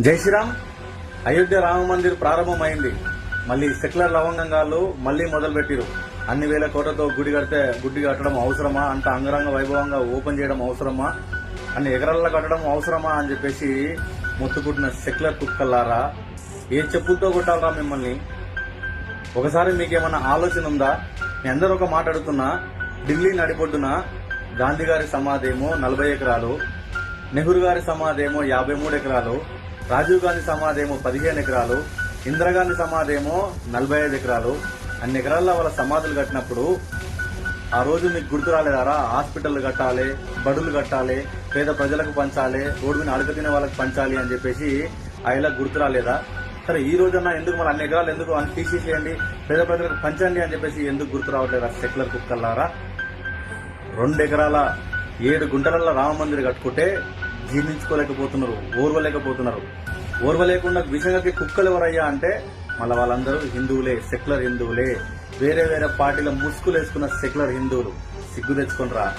జై శ్రీరామ్. అయోధ్య రామ మందిర్ ప్రారంభమైంది. మళ్ళీ సెక్యులర్ లవంగంగాలు మళ్ళీ మొదలు పెట్టిరు అన్ని వేల కోట్లతో గుడి కడితే గుడి కట్టడం అవసరమా? అంత అంగరంగ వైభవంగా ఓపెన్ చేయడం అవసరమా? అన్ని ఎకరాల్లో కట్టడం అవసరమా అని చెప్పేసి మొత్తుకుంటున్న సెక్యులర్ కుక్కల్లారా? ఏ చెప్పులతో కొట్టాలరా మిమ్మల్ని? ఒకసారి మీకేమన్నా ఆలోచన ఉందా? మీ అందరూ ఒక మాట అడుగుతున్నా. ఢిల్లీ నడిపొడ్డున గాంధీ గారి సమాధేమో ఏమో నలభై ఎకరాలు నెహ్రూ గారి సమాధేమో ఏమో యాభై మూడు ఎకరాలు రాజీవ్ గాంధీ సమాధి ఏమో పదిహేను ఎకరాలు ఇందిరాగాంధీ సమాధి ఏమో నలభై ఐదు ఎకరాలు. అన్ని ఎకరాల్లో వాళ్ళ సమాధులు కట్టినప్పుడు ఆ రోజు మీకు గుర్తు రాలేదారా? హాస్పిటల్ కట్టాలి బడులు కట్టాలి పేద ప్రజలకు పంచాలి రోడ్డు మీద అడుగు తినే వాళ్ళకి పంచాలి అని చెప్పేసి ఆయన గుర్తు రాలేదా? సరే ఈ రోజన్నా ఎందుకు మన అన్ని ఎకరాలు ఎందుకు అని తీసేసేయండి పేద ప్రజలకు పంచండి అని చెప్పేసి ఎందుకు గుర్తు రావట్లేదా సెక్యులర్ కుక్కల్లారా? రెండు ఎకరాల ఏడు గుంటలలో రామ మందిర్ కట్టుకుంటే జీర్ణించుకోలేకపోతున్నారు ఓర్వలేకపోతున్నారు. ఓర్వలేకుండా విషయంగా కుక్కలు ఎవరయ్యా అంటే మళ్ళీ వాళ్ళందరూ హిందువులే సెక్యులర్ హిందువులే. వేరే వేరే పార్టీల ముసుగులు వేసుకున్న సెక్యులర్ హిందువులు. సిగ్గు తెచ్చుకుంటారా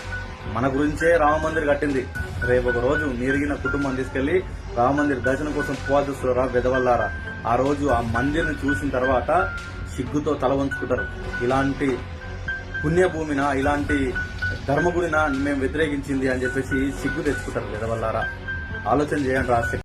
మన గురించే రామ మందిర్ కట్టింది. రేపు ఒక రోజు నిరిగిన కుటుంబం తీసుకెళ్ళి రామ మందిర్ దర్శనం కోసం పోవాలి చూస్తారా వెదవల్లారా? ఆ రోజు ఆ మందిర్ని చూసిన తర్వాత సిగ్గుతో తల వంచుకుంటారు. ఇలాంటి పుణ్యభూమిన ఇలాంటి ధర్మగుడిన మేము వ్యతిరేకించింది అని చెప్పేసి సిగ్గు తెచ్చుకుంటారు విధవల్లారా ఆలోచన చేయండి రా